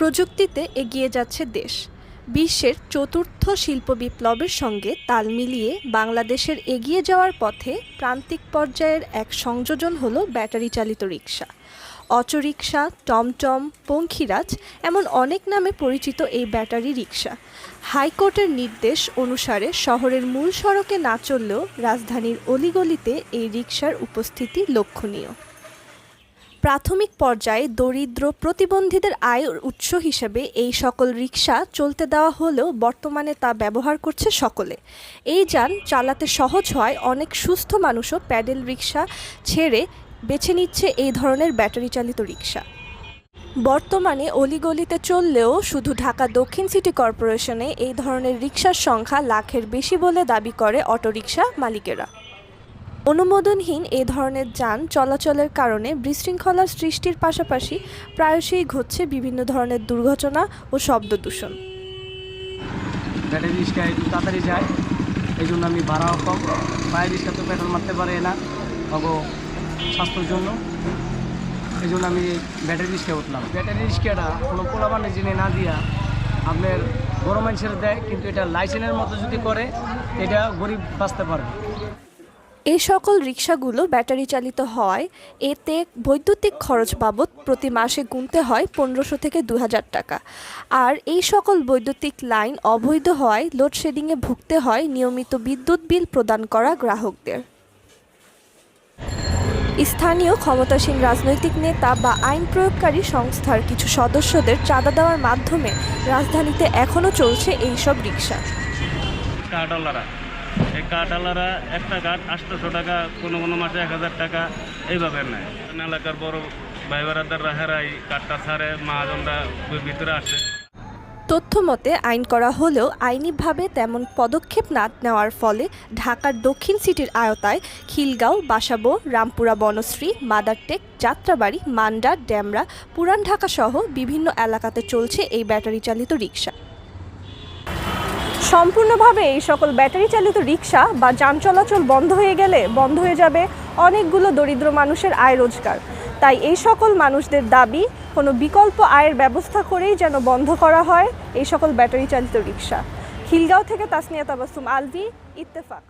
প্রযুক্তিতে এগিয়ে যাচ্ছে দেশ। বিশ্বের চতুর্থ শিল্প বিপ্লবের সঙ্গে তাল মিলিয়ে বাংলাদেশের এগিয়ে যাওয়ার পথে প্রান্তিক পর্যায়ের এক সংযোজন হল ব্যাটারি চালিত রিক্সা অটোরিকশা, টমটম, পঙ্খিরাজ এমন অনেক নামে পরিচিত এই ব্যাটারি রিক্সা হাইকোর্টের নির্দেশ অনুসারে শহরের মূল সড়কে না চললেও রাজধানীর অলিগলিতে এই রিক্সার উপস্থিতি লক্ষণীয়। প্রাথমিক পর্যায়ে দরিদ্র প্রতিবন্ধীদের আয়ের উৎস হিসেবে এই সকল রিক্সা চলতে দেওয়া হলেও বর্তমানে তা ব্যবহার করছে সকলে। এই যান চালাতে সহজ হয়, অনেক সুস্থ মানুষও প্যাডেল রিক্সা ছেড়ে বেছে নিচ্ছে এই ধরনের ব্যাটারি চালিত রিক্সা বর্তমানে অলিগলিতে চললেও শুধু ঢাকা দক্ষিণ সিটি কর্পোরেশনে এই ধরনের রিক্সার সংখ্যা লাখের বেশি বলে দাবি করে অটোরিকশা মালিকেরা। অনুমোদনহীন এ ধরনের যান চলাচলের কারণে বিশৃঙ্খলার সৃষ্টির পাশাপাশি প্রায়শই ঘটছে বিভিন্ন ধরনের দুর্ঘটনা ও শব্দ দূষণ। ব্যাটারি রিক্সা একটু তাড়াতাড়ি যায় এই জন্য আমি ভাড়াও কম। বাইরের রিক্সা তো পেট্রোল মারতে পারে না, অগো স্বাস্থ্যের জন্য। এই জন্য আমি ব্যাটারি রিক্সা উঠলাম। ব্যাটারি রিক্সাটা কোনো পোলাবানে জিনে না দিয়া আপনার বড় মানুষের দেয়, কিন্তু এটা লাইসেন্সের মতো যদি করে, এটা গরিব বাঁচতে পারবে। এই সকল রিক্সাগুলো ব্যাটারি চালিত হয়। এতে বৈদ্যুতিক খরচ বাবদ প্রতি মাসে গুনতে হয় পনেরোশো থেকে দু হাজার টাকা। আর এই সকল বৈদ্যুতিক লাইন অবৈধ হওয়ায় লোডশেডিংয়ে ভুগতে হয় নিয়মিত বিদ্যুৎ বিল প্রদান করা গ্রাহকদের। স্থানীয় ক্ষমতাসীন রাজনৈতিক নেতা বা আইন প্রয়োগকারী সংস্থার কিছু সদস্যদের চাঁদা দেওয়ার মাধ্যমে রাজধানীতে এখনও চলছে এইসব রিক্সা এই কাঠওয়ালারা একটা কাঠ আটশোশো টাকা, কোনো কোনো মাসে এক হাজার টাকা, এইভাবে নেয়। এলাকার বড় ভাই বারাদার রাহেরা কাঠটা ছাড়ে, মহাজনরা ভিতরে আসে। তথ্য মতে, আইন করা হলেও আইনিভাবে তেমন পদক্ষেপ না নেওয়ার ফলে ঢাকার দক্ষিণ সিটির আয়তায় খিলগাঁও, বাসাবো, রামপুরা বনশ্রী, মাদারটেক, যাত্রাবাড়ি, মান্ডা, ড্যামরা, পুরান ঢাকা সহ বিভিন্ন এলাকাতে চলছে এই ব্যাটারি চালিত রিক্সা সম্পূর্ণভাবে এই সকল ব্যাটারি চালিত রিক্সা বা যান চলাচল বন্ধ হয়ে গেলে বন্ধ হয়ে যাবে অনেকগুলো দরিদ্র মানুষের আয় রোজগার। তাই এই সকল মানুষদের দাবি, কোনো বিকল্প আয়ের ব্যবস্থা করেই যেন বন্ধ করা হয় এই সকল ব্যাটারি চালিত রিক্সা খিলগাঁও থেকে তাসনিয়া তাবাসুম, আলভি, ইত্তেফাক।